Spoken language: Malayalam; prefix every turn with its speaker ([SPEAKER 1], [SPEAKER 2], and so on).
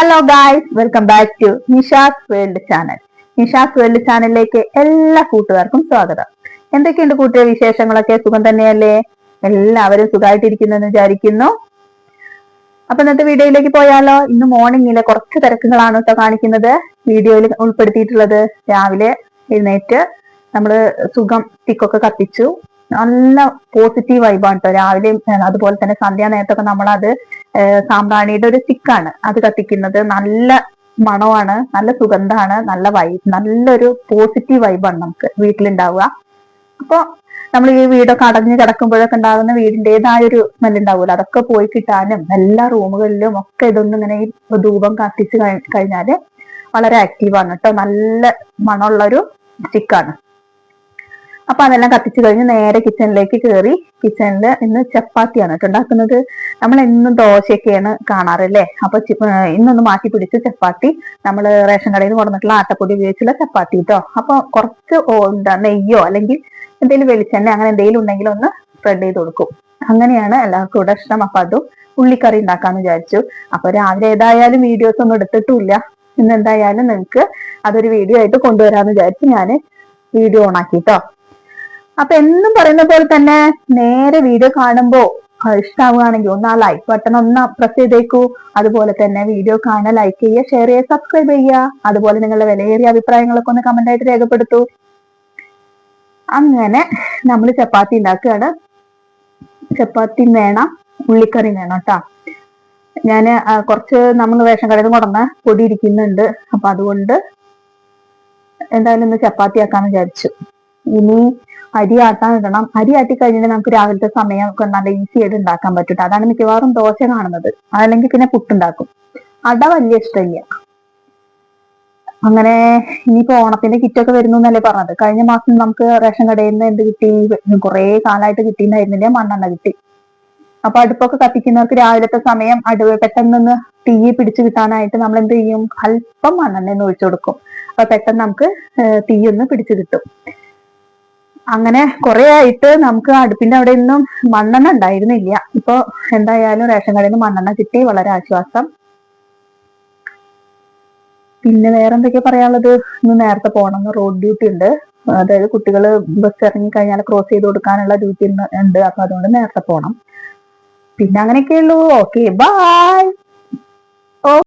[SPEAKER 1] Hello guys welcome back to Nisha's world channel Nisha's world ചാനലിലേക്ക് എല്ലാ കൂട്ടുകാർക്കും സ്വാഗതം. എന്തൊക്കെയുണ്ട് കൂട്ടിയ വിശേഷങ്ങളൊക്കെ? സുഖം തന്നെയല്ലേ? എല്ലാവരും സുഖമായിട്ടിരിക്കുന്നെന്ന് വിചാരിക്കുന്നു. അപ്പൊ ഇന്നത്തെ വീഡിയോയിലേക്ക് പോയാലോ? ഇന്ന് മോർണിംഗിലെ കുറച്ച് തിരക്കുകളാണ് കേട്ടോ കാണിക്കുന്നത്. വീഡിയോയിൽ ഉൾപ്പെടുത്തിയിട്ടുള്ളത് രാവിലെ എഴുന്നേറ്റ് നമ്മൾ സുഖം തിക്കൊക്കെ കത്തിച്ചു. നല്ല പോസിറ്റീവ് വൈബാണ് കേട്ടോ രാവിലെ അതുപോലെ തന്നെ സന്ധ്യാ നേരത്തൊക്കെ നമ്മളത് സാമ്പ്രാണിയുടെ ഒരു സ്റ്റിക്കാണ് അത് കത്തിക്കുന്നത് നല്ല മണമാണ് നല്ല സുഗന്ധമാണ് നല്ല വൈബ് നല്ലൊരു പോസിറ്റീവ് വൈബാണ് നമുക്ക് വീട്ടിലുണ്ടാവുക. അപ്പൊ നമ്മൾ ഈ വീടൊക്കെ അടഞ്ഞു കിടക്കുമ്പോഴൊക്കെ ഉണ്ടാകുന്ന വീടിന്റെതായ ഒരു സ്മെല്ലുണ്ടാവുമല്ലോ അതൊക്കെ പോയി കിട്ടാനും എല്ലാ റൂമുകളിലും ഒക്കെ ഇതൊന്നും ഇങ്ങനെ ഈ ധൂപം കത്തിച്ച് കഴിഞ്ഞാൽ വളരെ ആക്റ്റീവാണ് കേട്ടോ. നല്ല മണമുള്ളൊരു സ്റ്റിക്കാണ് അപ്പൊ അതെല്ലാം കത്തിച്ചു കഴിഞ്ഞ് നേരെ കിച്ചണിലേക്ക് കയറി കിച്ചണിൽ ഇന്ന് ചപ്പാത്തിയാണ് ഉണ്ടാക്കുന്നത്. നമ്മൾ എന്നും ദോശയൊക്കെയാണ് കാണാറല്ലേ? അപ്പൊ ഇന്നൊന്ന് മാറ്റി പിടിച്ച് ചപ്പാത്തി നമ്മൾ റേഷൻ കടയിൽ കൊടുന്നിട്ടുള്ള ആട്ടപ്പൊടി ഉപയോഗിച്ചുള്ള ചപ്പാത്തി കേട്ടോ അപ്പൊ കുറച്ച് എന്താ നെയ്യോ അല്ലെങ്കിൽ എന്തെങ്കിലും വെളിച്ചെണ്ണ അങ്ങനെ എന്തെങ്കിലും ഉണ്ടെങ്കിൽ ഒന്ന് സ്പ്രെഡ് ചെയ്ത് കൊടുക്കും. അങ്ങനെയാണ് എല്ലാവർക്കും ഇവിടെ ഇഷ്ടം. അപ്പൊ അതും ഉള്ളിക്കറി ഉണ്ടാക്കാന്ന് വിചാരിച്ചു. അപ്പൊ രാവിലെ ഏതായാലും വീഡിയോസ് ഒന്നും എടുത്തിട്ടില്ല ഇന്ന് എന്തായാലും നിങ്ങൾക്ക് അതൊരു വീഡിയോ ആയിട്ട് കൊണ്ടുവരാന്ന് വിചാരിച്ചു ഞാൻ വീഡിയോ ഓൺ ആക്കി കേട്ടോ അപ്പൊ എന്നും പറയുന്ന പോലെ തന്നെ നേരെ വീഡിയോ കാണുമ്പോ ഇഷ്ടമാവുകയാണെങ്കിൽ ഒന്ന് ആ ലൈക്ക് ബട്ടൺ ഒന്ന് പ്രസ് ചെയ്തേക്കൂ. അതുപോലെ തന്നെ വീഡിയോ കാണാൻ ലൈക്ക് ചെയ്യുക ഷെയർ ചെയ്യുക സബ്സ്ക്രൈബ് ചെയ്യുക. അതുപോലെ നിങ്ങളുടെ വിലയേറിയ അഭിപ്രായങ്ങളൊക്കെ ഒന്ന് കമന്റ് ആയിട്ട് രേഖപ്പെടുത്തൂ. അങ്ങനെ നമ്മൾ ചപ്പാത്തി ഉണ്ടാക്കുകയാണ്. ചപ്പാത്തി വേണം ഉള്ളിക്കറി വേണം കേട്ടാ. ഞാൻ കുറച്ച് നമ്മൾ റേഷൻ കടയിൽ നിന്ന് കൊണ്ടുവന്ന പൊടി ഇരിക്കുന്നുണ്ട്. അപ്പൊ അതുകൊണ്ട് എന്തായാലും ഒന്ന് ചപ്പാത്തി ആക്കാന്ന് വിചാരിച്ചു. ഇനി അരി ആട്ടാൻ ഇടണം. അരി ആട്ടി കഴിഞ്ഞാൽ നമുക്ക് രാവിലത്തെ സമയം ഒക്കെ നല്ല ഈസി ആയിട്ട് ഉണ്ടാക്കാൻ പറ്റും അതാണ് മിക്കവാറും ദോശ കാണുന്നത്. അതല്ലെങ്കിൽ പിന്നെ പുട്ടുണ്ടാക്കും. അട വലിയ ഇഷ്ടമില്ല. അങ്ങനെ ഇനിയിപ്പോ ഓണത്തിന്റെ കിറ്റൊക്കെ വരുന്നു എന്നല്ലേ പറഞ്ഞത്. കഴിഞ്ഞ മാസം നമുക്ക് റേഷൻ കടയിൽ നിന്ന് എന്ത് കിട്ടി? കുറെ കാലമായിട്ട് കിട്ടിയിട്ടുണ്ടായിരുന്നില്ല. മണ്ണെണ്ണ കിട്ടി. അപ്പൊ അടുപ്പൊക്കെ കത്തിക്കുന്നവർക്ക് രാവിലത്തെ സമയം അടുവ് പെട്ടെന്ന് തീ പിടിച്ചു കിട്ടാനായിട്ട് നമ്മൾ എന്ത് ചെയ്യും? അല്പം മണ്ണെണ്ണ ഒഴിച്ചു കൊടുക്കും. അപ്പൊ പെട്ടെന്ന് നമുക്ക് തീയൊന്ന് പിടിച്ചു കിട്ടും. അങ്ങനെ കുറെ ആയിട്ട് നമുക്ക് അടുപ്പിന്റെ അവിടെ നിന്നും മണ്ണെണ്ണ ഉണ്ടായിരുന്നില്ല. ഇപ്പൊ എന്തായാലും റേഷൻ കടയിൽ നിന്ന് മണ്ണെണ്ണ കിട്ടി. വളരെ ആശ്വാസം. പിന്നെ വേറെ എന്തൊക്കെയാ പറയാനുള്ളത്? ഇന്ന് നേരത്തെ പോകണം റോഡ് ഡ്യൂട്ടി ഉണ്ട്. അതായത് കുട്ടികൾ ബസ് ഇറങ്ങി കഴിഞ്ഞാൽ ക്രോസ് ചെയ്ത് കൊടുക്കാനുള്ള ഡ്യൂട്ടി ഉണ്ട്. അപ്പൊ അതുകൊണ്ട് നേരത്തെ പോകണം പിന്നെ അങ്ങനെയൊക്കെയുള്ളൂ ഓക്കെ ബൈ